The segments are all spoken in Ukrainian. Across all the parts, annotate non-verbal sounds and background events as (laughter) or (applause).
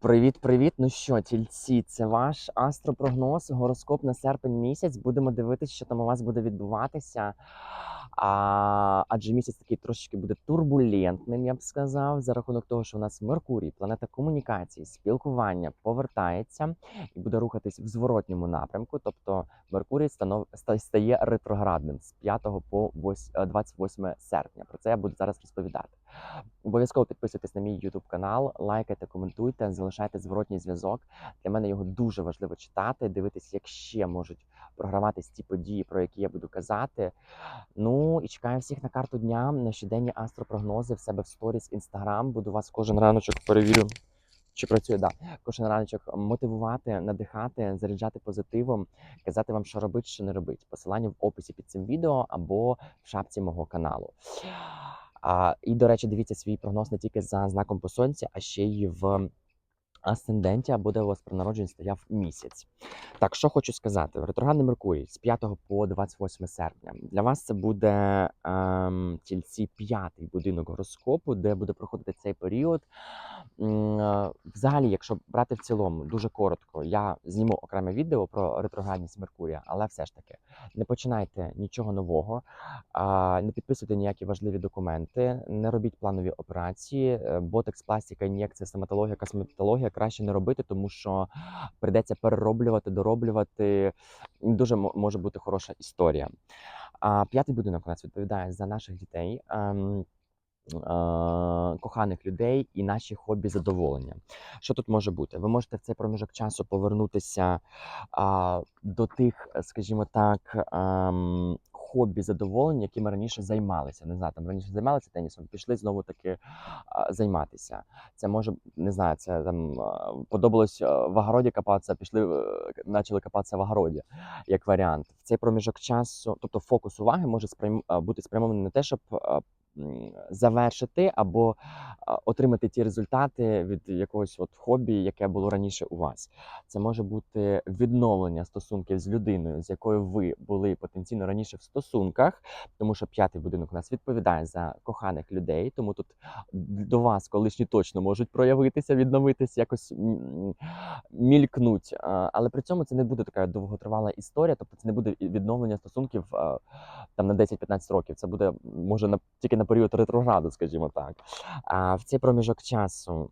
Привіт-привіт! Ну що, тільці, це ваш астропрогноз, гороскоп на серпень місяць. Будемо дивитися, що там у вас буде відбуватися. А, адже місяць такий трошечки буде турбулентним, я б сказав, за рахунок того, що у нас Меркурій, планета комунікації, спілкування повертається і буде рухатись в зворотньому напрямку. Тобто Меркурій станов... стає ретроградним з 5 по вось- е, 28 серпня. Про це я буду зараз розповідати. Обов'язково підписуйтесь на мій YouTube канал, лайкайте, коментуйте, залишайте зворотній зв'язок. Для мене його дуже важливо читати, дивитися, як ще можуть програватись ті події, про які я буду казати. Ну і чекаю всіх на карту дня, на щоденні астропрогнози в себе в сторіс, інстаграм. Буду вас кожен раночок перевірю. Чи працює да кожен раночок мотивувати, надихати, заряджати позитивом, казати вам, що робити, що не робити. Посилання в описі під цим відео або в шапці мого каналу. А, і, до речі, дивіться свій прогноз не тільки за знаком по сонця, а ще й в асценденті, або де у вас при народженні стояв місяць. Так, що хочу сказати: ретроградний Меркурій з 5 по 28 серпня. Для вас це буде ем, тільці п'ятий будинок гороскопу, де буде проходити цей період. Е, Взагалі, якщо брати в цілому, дуже коротко, я зніму окреме відео про ретроградність Меркурія, але все ж таки не починайте нічого нового, не підписуйте ніякі важливі документи, не робіть планові операції. е, Ботекс, пластика, ін'єкція, стоматологія, косметологія краще не робити, тому що прийдеться перероблювати, дороблювати. Дуже може бути хороша історія. П'ятий будинок у нас відповідає за наших дітей. Е, Коханих людей і наші хобі задоволення. Що тут може бути? Ви можете в цей проміжок часу повернутися а, до тих, е, скажімо так, ем, хобі задоволень, якими раніше займалися. Не знаю, там раніше займалися тенісом, пішли знову таки а, займатися. Це може не знаю, це там а, подобалось а, в огороді копатися, пішли, е, почали копатися в огороді, як варіант. В цей проміжок часу, тобто фокус уваги може спрям, а, бути спрямований на те, щоб а, завершити або отримати ті результати від якогось от хобі, яке було раніше у вас. Це може бути відновлення стосунків з людиною, з якою ви були потенційно раніше в стосунках, тому що п'ятий будинок у нас відповідає за коханих людей. Тому тут до вас колишні точно можуть проявитися, відновитися, якось мількнуть. Але при цьому це не буде така довготривала історія, тобто це не буде відновлення стосунків там на 10-15 років. Це буде може на тільки на період ретрограду, скажімо так. А в цей проміжок часу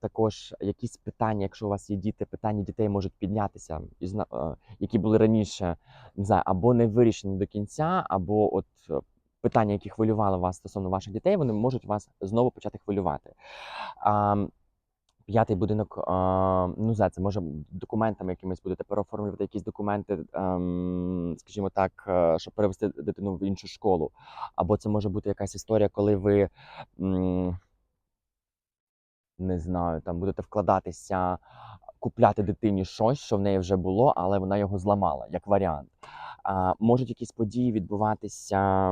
також якісь питання, якщо у вас є діти, питання дітей можуть піднятися, е, які були раніше, не знаю, або не вирішені до кінця, або от е, питання, які хвилювали вас стосовно ваших дітей, вони можуть вас знову почати хвилювати. П'ятий будинок, ну за це може документами якимись будете переоформлювати якісь документи, ем, скажімо так, е, щоб перевести дитину в іншу школу. Або це може бути якась історія, коли ви не знаю, там будете вкладатися, купляти дитині щось, що в неї вже було, але вона його зламала, як варіант. А, можуть якісь події відбуватися,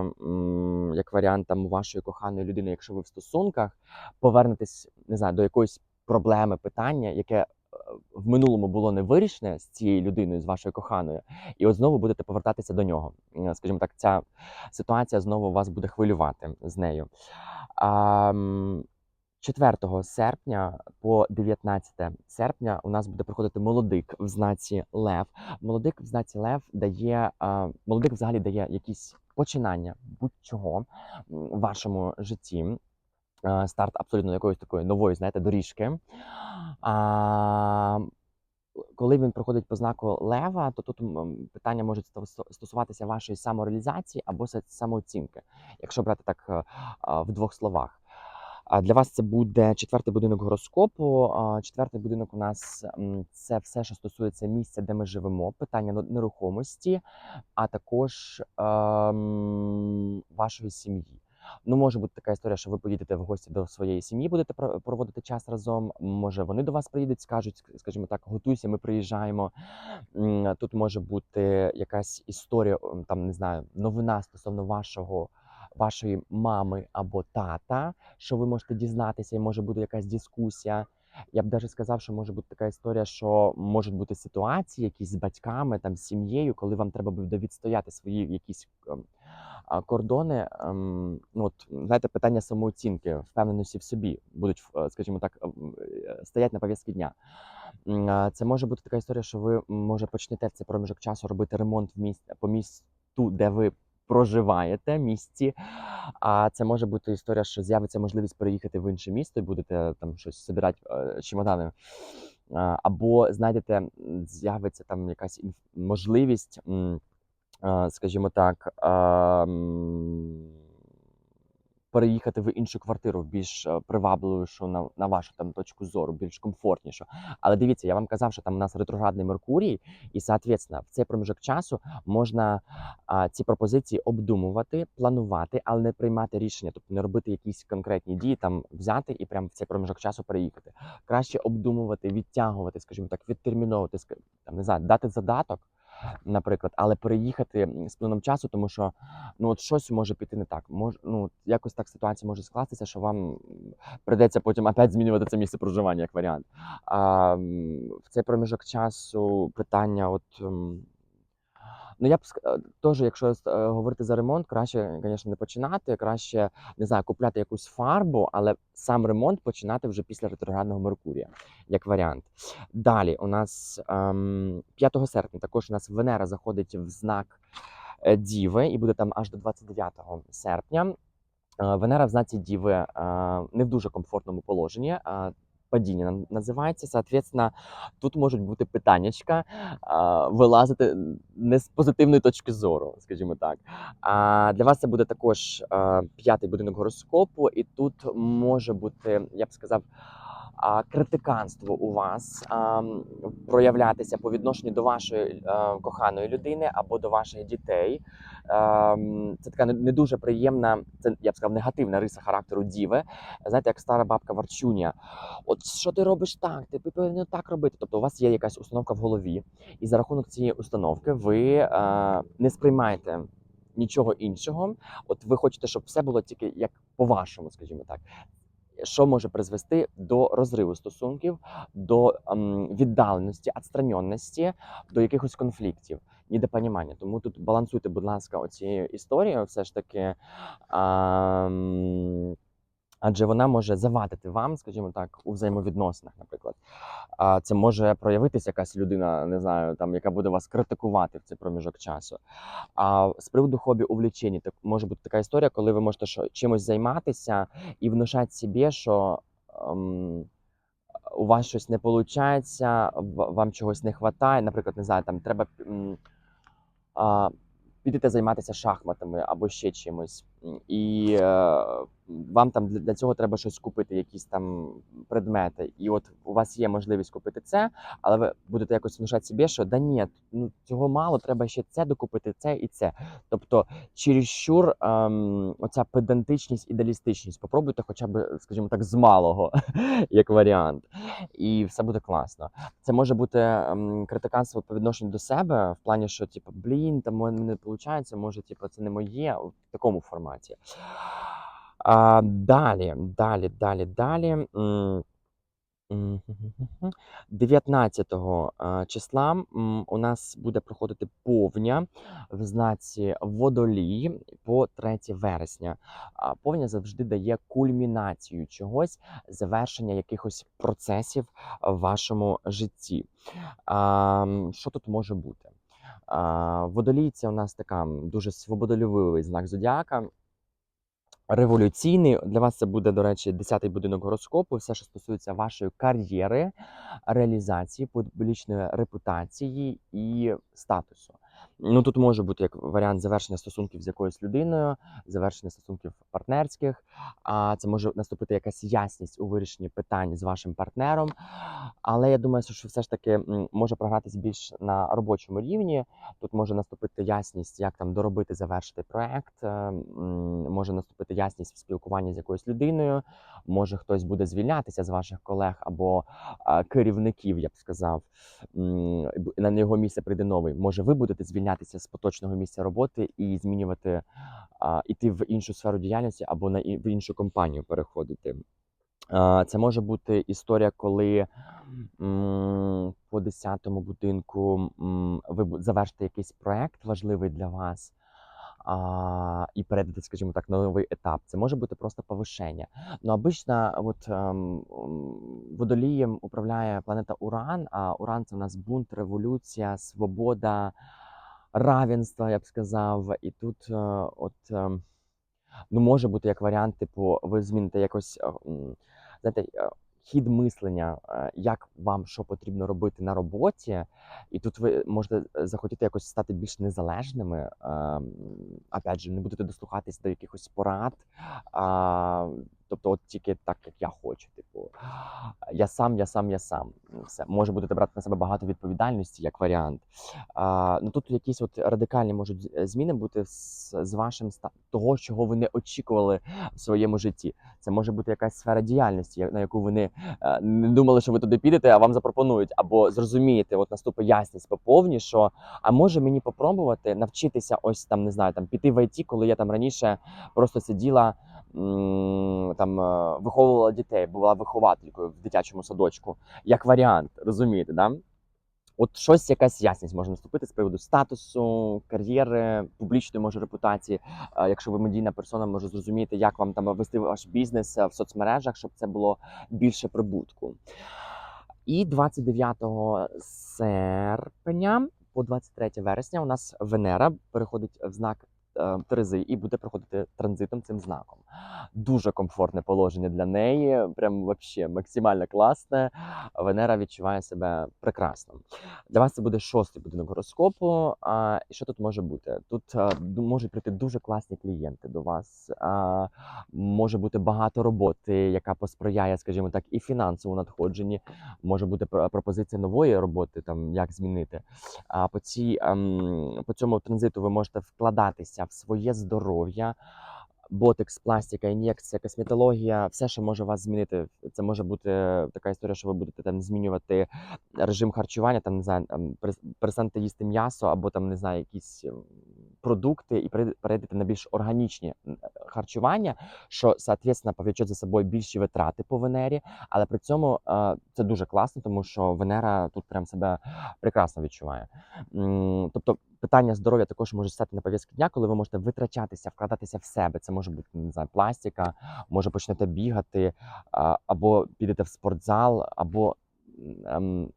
як варіант там вашої коханої людини, якщо ви в стосунках, повернетесь, не знаю, до якоїсь проблеми, питання, яке е, в минулому було не вирішене з цією людиною, з вашою коханою, і от знову будете повертатися до нього. Скажімо так, ця ситуація знову вас буде хвилювати з нею. 4 серпня по 19 серпня у нас буде проходити молодик в знаці Лев. Молодик в знаці Лев дає молодик взагалі дає якісь починання будь-чого в вашому житті. Е, Старт абсолютно якоїсь такої нової, знаєте, доріжки. А, коли він проходить по знаку лева, то тут питання можуть стосуватися вашої самореалізації або самооцінки, якщо брати так е, в двох словах. Для вас це буде четвертий будинок гороскопу. Четвертий будинок у нас це все, що стосується місця, де ми живемо, питання нерухомості, а також ем, вашої сім'ї. Ну, може бути така історія, що ви поїдете в гості до своєї сім'ї, будете про- проводити час разом. Може, вони до вас приїдуть, скажуть, скажімо так, готуйся, ми приїжджаємо. Тут може бути якась історія, там не знаю, новина стосовно вашого. Вашої мами або тата, що ви можете дізнатися, і може бути якась дискусія. Я б даже сказав, що може бути така історія, що можуть бути ситуації якісь з батьками, там, з сім'єю, коли вам треба буде відстояти свої якісь ем, кордони. ем, Ну, от, знаєте, питання самооцінки, впевненості в собі будуть, е, скажімо так, ем, е, стоять на пов'язки дня. Це може бути така історія, що ви може почнете в цей проміжок часу робити ремонт в місті по місту, де ви проживаєте місці. А це може бути історія, що з'явиться можливість переїхати в інше місто і будете там щось збирати е, чемодани. Або знайдете, з'явиться там якась можливість, скажімо так, переїхати в іншу квартиру, більш привабливішу на, на вашу там точку зору, більш комфортнішу. Але дивіться, я вам казав, що там у нас ретроградний Меркурій, і, соответственно, в цей проміжок часу можна ці пропозиції обдумувати, планувати, але не приймати рішення, тобто не робити якісь конкретні дії, там взяти і прямо в цей проміжок часу переїхати. Краще обдумувати, відтягувати, скажімо так, відтерміновувати, там, не знаю, дати задаток. Наприклад, але переїхати з плином часу, тому що ну от щось може піти не так. Мож, ну якось так ситуація може скластися, що вам придеться потім опять змінювати це місце проживання як варіант. А в цей проміжок часу питання, от Ну, я б е, теж, якщо е, говорити за ремонт, краще, звісно, не починати. Краще не знаю, купляти якусь фарбу, але сам ремонт починати вже після ретроградного Меркурія, як варіант. Далі у нас ем, 5 серпня також у нас Венера заходить в знак е, Діви і буде там аж до 29 серпня. Венера в знаці Діви не в дуже комфортному положенні. Падіння на- називається. Соответственно, тут можуть бути питаннячка, вилазити не з позитивної точки зору, скажімо так. А для вас це буде також п'ятий будинок гороскопу, і тут може бути, я б сказав. Критиканство у вас проявлятися по відношенню до вашої а, коханої людини або до ваших дітей. А, це така не, не дуже приємна, це я б сказав, негативна риса характеру діви. Знаєте, як стара бабка Варчуня. От що ти робиш так? Ти повинен так робити. Тобто, у вас є якась установка в голові, і за рахунок цієї установки ви е, не сприймаєте нічого іншого. От ви хочете, щоб все було тільки як по-вашому, скажімо так. Що може призвести до розриву стосунків, до ем, віддаленості, адстраньонності, до якихось конфліктів, недопонімання. Тому тут балансуйте, будь ласка, оцією історією, все ж таки. ем, Адже вона може завадити вам, скажімо так, у взаємовідносинах, наприклад. А це може проявитися якась людина, не знаю, там яка буде вас критикувати в цей проміжок часу. А з приводу хобі увлічень, так може бути така історія, коли ви можете що, чимось займатися і внушати собі, що ем, у вас щось не виходить, вам чогось не вистачає. Наприклад, не знаю, там треба. а, підете займатися шахматами або ще чимось, і е, вам там для, цього треба щось купити, якісь там предмети. І от у вас є можливість купити це, але ви будете якось внушати собі, що да ні, ну цього мало, треба ще це докупити, це і це. Тобто, чересчур ем, оця педантичність, ідеалістичність. Попробуйте, хоча б, скажімо так, з малого, (laughs) як варіант, і все буде класно. Це може бути ем, критиканство по відношенню до себе, в плані, що типу, блін, там не виходить, може, типу, це не моє в такому форматі. А, далі, далі, далі, далі. М, м, 19 е, числа у нас буде проходити повня в знаці водолій по 3 вересня. Повня завжди дає кульмінацію чогось, завершення якихось процесів в вашому житті. Що тут може бути? Водолій це у нас така дуже свободолюбивий знак зодіака. Революційний для вас це буде, до речі, 10-й будинок гороскопу. Все, що стосується вашої кар'єри, реалізації, публічної репутації і статусу. Ну тут може бути як варіант завершення стосунків з якоюсь людиною, завершення стосунків партнерських. А це може наступити якась ясність у вирішенні питань з вашим партнером. Але я думаю, що все ж таки може програтись більш на робочому рівні. Тут може наступити ясність, як там доробити, завершити проект. е, Може наступити ясність в спілкуванні з якоюсь людиною. Може хтось буде звільнятися з ваших колег або керівників, я б сказав. На його місце прийде новий. Може, ви будете звільнятися з поточного місця роботи і змінювати, іти в іншу сферу діяльності або на в іншу компанію переходити. Це може бути історія, коли по 10-му будинку ви завершите якийсь проект важливий для вас. А, і перейдете, скажімо так, на новий етап. Це може бути просто повишення. Ну, обично, от ем, водолієм управляє планета Уран, а Уран це у нас бунт, революція, свобода, равенство, я б сказав. І тут е, от. ем, Ну, може бути як варіант, типу, ви зміните якось, е, знаєте, е, хід мислення, е, як вам що потрібно робити на роботі, і тут ви можете е, захотіти якось стати більш незалежними. Опять же, не будете дослухатись до якихось порад. Тобто, от тільки так, як я хочу. Типу, я сам, я сам, я сам. Все. Може будете брати на себе багато відповідальності як варіант. А, ну тут якісь от радикальні можуть е, зміни бути з, з вашим ста того, чого ви не очікували в своєму житті. Це може бути якась сфера діяльності, на яку ви не, е, не думали, що ви туди підете, а вам запропонують, або зрозумієте, от наступить ясність по повні, що а може мені попробувати навчитися ось там, не знаю, там піти в ІТ, коли я там раніше просто сиділа. Там е, виховувала дітей, була вихователькою в дитячому садочку, як варіант, розумієте, да? От щось, якась ясність може наступити з приводу статусу, кар'єри, публічної може репутації. Е, Якщо ви медійна персона, може зрозуміти, як вам там вести ваш бізнес е, в соцмережах, щоб це було більше прибутку. І 29 серпня по 23 вересня у нас Венера переходить в знак Терези і буде проходити транзитом цим знаком. Дуже комфортне положення для неї, прям вообще максимально класне. Венера відчуває себе прекрасно. Для вас це буде шостий будинок гороскопу. А, що тут може бути? Тут а, можуть прийти дуже класні клієнти до вас. А, може бути багато роботи, яка посприяє, скажімо так, і фінансовому надходженні. Може бути про- пропозиція нової роботи, там як змінити. А по цій ем, по цьому транзиту ви можете вкладатися в своє здоров'я. Ботекс, пластика, ін'єкція, косметологія, все, що може вас змінити. Це може бути така історія, що ви будете там змінювати режим харчування, там не знаю, перестанете їсти м'ясо або там не знаю, якісь ем, продукти і перейд- перейдете на більш органічні харчування, що соответственно повлече за собою більші витрати по Венері, але при цьому е, це дуже класно, тому що Венера тут прям себе прекрасно відчуває. Тобто питання здоров'я також може стати на пов'язки дня, коли ви можете витрачатися, вкладатися в себе. Це може бути не знаю, пластика, може почнете бігати, або підете в спортзал, або ем,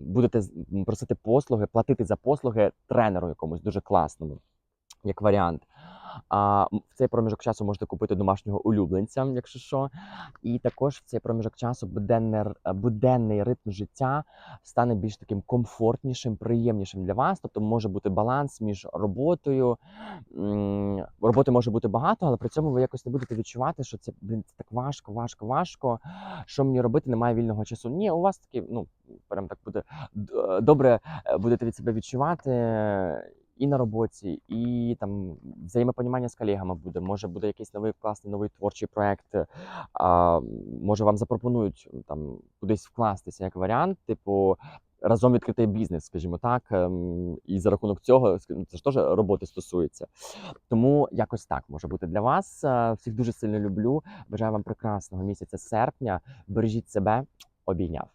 будете просити послуги, платити за послуги тренеру якомусь дуже класному, як варіант. А в цей проміжок часу можете купити домашнього улюбленця, якщо що. І також в цей проміжок часу буденний, е, буденний ритм життя стане більш таким комфортнішим, приємнішим для вас. Тобто може бути баланс між роботою. Роботи може бути багато, але при цьому ви якось не будете відчувати, що це блін, це так важко, важко, важко. Що мені робити? Немає вільного часу. Ні, у вас таки, ну прям так буде добре е, будете від себе відчувати. І на роботі, і там взаємопонімання з колегами буде. Може буде якийсь новий класний новий творчий проект. А, може вам запропонують там кудись вкластися як варіант, типу. Разом відкрити бізнес, скажімо так, ем, і за рахунок цього це ж теж роботи стосується. Тому якось так може бути для вас. Е, Всіх дуже сильно люблю. Бажаю вам прекрасного місяця серпня. Бережіть себе, обійняв.